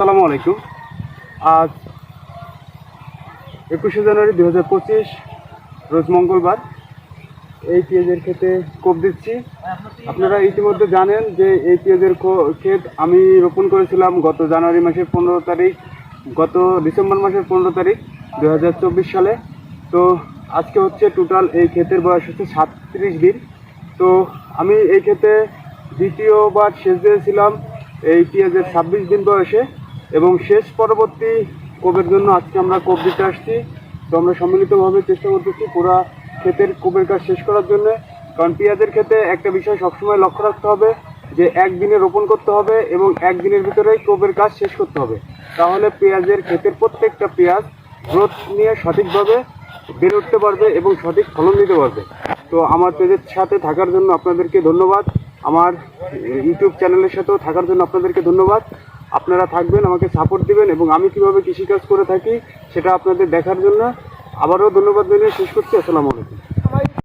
আসসালামু আলাইকুম। আজ একুশে জানুয়ারি দু হাজার পঁচিশ, রোজ মঙ্গলবার। এই পেঁয়াজের ক্ষেতে কোপ দিচ্ছি। আপনারা ইতিমধ্যে জানেন যে এই পেঁয়াজের ক্ষেত আমি রোপণ করেছিলাম গত জানুয়ারি মাসের পনেরো তারিখ, গত ডিসেম্বর মাসের পনেরো তারিখ দু হাজার চব্বিশ সালে। তো আজকে হচ্ছে টোটাল এই ক্ষেতের বয়স হচ্ছে সাতত্রিশ দিন। তো আমি এই ক্ষেতে দ্বিতীয়বার সেচ দিয়েছিলাম এই পেঁয়াজের ছাব্বিশ দিন বয়সে। এবং শেষ পরবর্তী কোপের জন্য আজকে আমরা কোপ দিতে আসছি। তো আমরা সম্মিলিতভাবে চেষ্টা করতেছি পুরা ক্ষেতের কোপের কাজ শেষ করার জন্য। কারণ পেঁয়াজের ক্ষেতে একটা বিষয় সবসময় লক্ষ্য রাখতে হবে, যে একদিনে রোপণ করতে হবে এবং একদিনের ভিতরেই কোপের কাজ শেষ করতে হবে। তাহলে পেঁয়াজের ক্ষেতের প্রত্যেকটা পেঁয়াজ গ্রোথ নিয়ে সঠিকভাবে বেড়ে উঠতে পারবে এবং সঠিক ফলন দিতে পারবে। তো আমার পেজের সাথে থাকার জন্য আপনাদেরকে ধন্যবাদ। আমার ইউটিউব চ্যানেলের সাথেও থাকার জন্য আপনাদেরকে ধন্যবাদ। আপনারা থাকবেন, আমাকে সাপোর্ট দিবেন এবং আমি কীভাবে কৃষিকাজ করে থাকি সেটা আপনাদের দেখার জন্য। আবারও ধন্যবাদ জানিয়ে শেষ করছি। আসসালামু আলাইকুম।